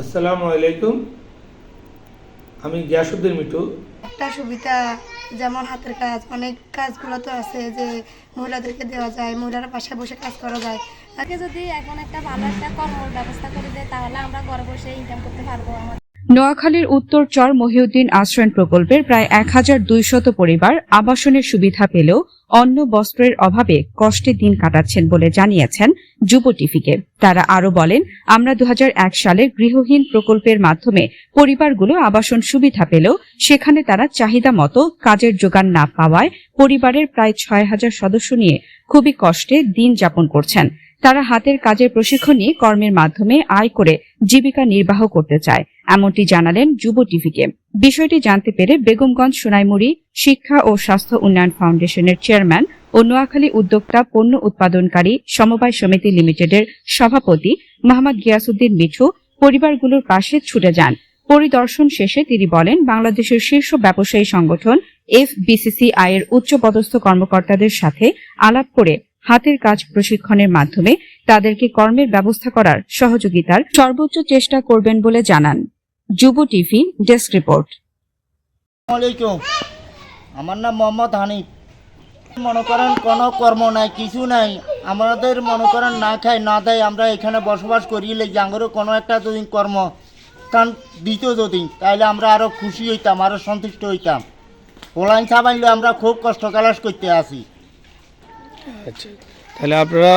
আসসালামু আলাইকুম। আমি গিয়াসুদ্দিন মিঠু। একটা সুবিধা, যেমন হাতের কাজ, অনেক কাজগুলো তো আছে যে মহিলাদেরকে দেওয়া যায়, মহিলারা বাসায় বসে কাজ করা যায়। তাকে যদি এখন একটা ভালো একটা কর্মর ব্যবস্থা করে দেয়, তাহলে আমরা ঘরে বসে ইনকাম করতে পারব আমাদের। নোয়াখালীর উত্তর চর মহিউদ্দিন আশ্রয়ণ প্রকল্পের প্রায় এক হাজার দুইশত পরিবার আবাসনের সুবিধা পেলেও অন্ন বস্ত্রের অভাবে কষ্টে দিন কাটাচ্ছেন বলে জানিয়েছেন যুব টিভিকে তারা আরও বলেন, আমরা দু সালে গৃহহীন প্রকল্পের মাধ্যমে পরিবারগুলো আবাসন সুবিধা পেলেও সেখানে তারা চাহিদা মতো কাজের যোগান না পাওয়ায় পরিবারের প্রায় ছয় হাজার সদস্য নিয়ে খুবই কষ্টে দিন যাপন করছেন। তারা হাতের কাজের প্রশিক্ষণ নিয়ে কর্মের মাধ্যমে আয় করে জীবিকা নির্বাহ করতে চায়। এমনটি জানালেন যুব টিভিকে। বিষয়টি জানতে পেরে বেগমগঞ্জ সোনাইমুড়ি শিক্ষা ও স্বাস্থ্য উন্নয়ন ফাউন্ডেশনের চেয়ারম্যান ও নোয়াখালী উদ্যোক্তা পণ্য উৎপাদনকারী সমবায় সমিতি লিমিটেডের সভাপতি মোহাম্মদ গিয়াসুদ্দিন মিঠু পরিবারগুলোর পাশে ছুটে যান। পরিদর্শন শেষে তিনি বলেন, বাংলাদেশের শীর্ষ ব্যবসায়ী সংগঠন এফ এফবিসিসিআই এর উচ্চপদস্থ কর্মকর্তাদের সাথে আলাপ করে হাতের কাজ প্রশিক্ষণের মাধ্যমে তাদেরকে কর্মের ব্যবস্থা করার সহযোগিতার সর্বোচ্চ চেষ্টা করবেন বলে জানান। যুব টিভি ডেস্ক রিপোর্ট। আসসালামাইকুম আমার নাম মোহাম্মদ হানিফ। মনে করেন কোনো কর্ম নাই কিছু নাই। আমাদের মনে করেন না খাই না দেয় আমরা এখানে বসবাস করি লেগে আঙ্গরও কোনো একটা যদি কর্ম কারণ দিত যদি তাহলে আমরা আরও খুশি হইতাম আরও সন্তুষ্ট হইতাম। পোলাইন সাবাইলে আমরা খুব কষ্ট কালাস করতে আসি। আচ্ছা তাহলে আপনারা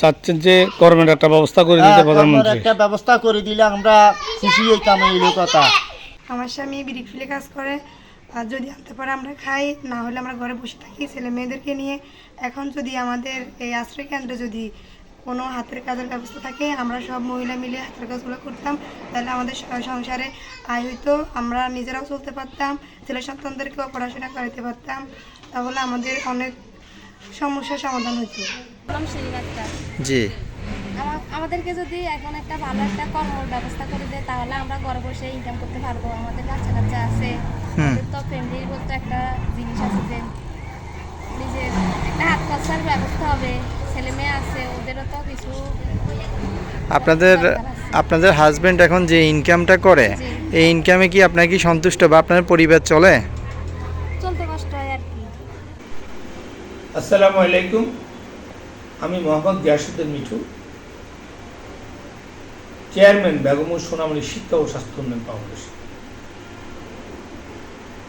চাচ্ছেন যে কর্মের একটা ব্যবস্থা করে হ্যাঁ, দিতে প্রধানমন্ত্রী। একটা ব্যবস্থা করে দিলে আমরা খুশি হইতাম এই কথা আমার স্বামী বিড়ি ফিলে কাজ করে আর যদি আনতে পারে আমরা খাই না হলে আমরা ঘরে বসে থাকি ছেলে মেয়েদেরকে নিয়ে। এখন যদি আমাদের এই আশ্রয় কেন্দ্রে যদি কোনো হাতের কাজের ব্যবস্থা থাকে আমরা সব মহিলা মিলে হাতের কাজগুলো করতাম তাহলে আমাদের সংসারে আয় হইতো আমরা নিজেরাও চলতে পারতাম ছেলে সন্তানদেরকেও পড়াশোনা করাতে পারতাম। তাহলে আমাদের অনেক সমস্যার সমাধান হতো জি। আমাদেরকে যদি এখন একটা ভালো একটা কর্মর ব্যবস্থা করে দেয় তাহলে আমরা ঘরে বসে ইনকাম করতে পারব। আমাদের বাচ্চা কাচ্চা আছে আমাদের তো ফ্যামিলির বলতে একটা জিনিস আছে যে নিজের একটা হাত খরচার ব্যবস্থা হবে। ছেলে মেয়ে আছে ওদেরও তো কিছু আপনাদের আপনাদের হাজবেন্ড এখন যে ইনকামটা করে এই ইনকামে কি আপনার কি সন্তুষ্ট বা আপনার পরিবার চলে? আসসালামু আলাইকুম। আমি মোহাম্মদ গিয়াসুদ্দিন মিঠু, চেয়ারম্যান বেগম সোনামণি শিক্ষা ও স্বাস্থ্য উন্নয়ন ফাউন্ডেশন।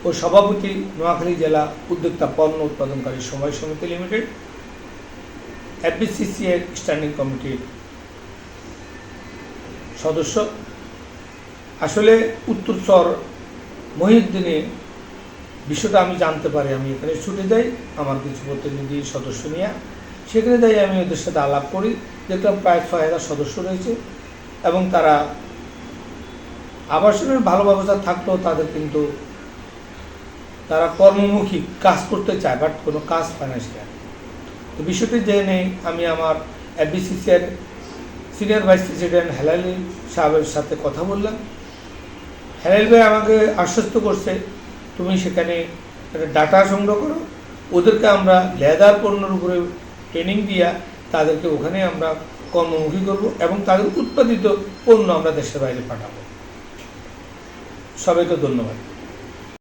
ও সভাপতি নোয়াখালী জেলা উদ্যোক্তা পণ্য উৎপাদনকারী সময় সমিতি লিমিটেড, এফবিসিসি এর স্ট্যান্ডিং কমিটির সদস্য। আসলে উত্তরচর মহিউদ্দিনে বিষয়টা আমি জানতে পারি, আমি এখানে ছুটে যাই, আমার কিছু প্রতিনিধি সদস্য নিয়ে। সেখানে যাই, আমি ওদের সাথে আলাপ করি, দেখলাম প্রায় ছয় হাজার সদস্য রয়েছে এবং তারা আবাসনের ভালো ব্যবস্থা থাকলেও তাদের কিন্তু তারা কর্মমুখী কাজ করতে চায় বাট কোনো কাজ পায় না। তো বিষয়টি জেনে আমি আমার এফবিসিসির সিনিয়র ভাইস প্রেসিডেন্ট হেলালি সাহেবের সাথে কথা বললাম। হেলাল ভাই আমাকে আশ্বস্ত করছে তুমি সেখানে ডাটা সংগ্রহ করো। ওদেরকে আমরা লেদার পণ্যের উপরে ট্রেনিং দিয়া তাদেরকে ওখানে আমরা কর্মমুখী করব এবং তাদের উৎপাদিত পণ্য আমরা দেশের বাইরে পাঠাবো। সবাইকে ধন্যবাদ।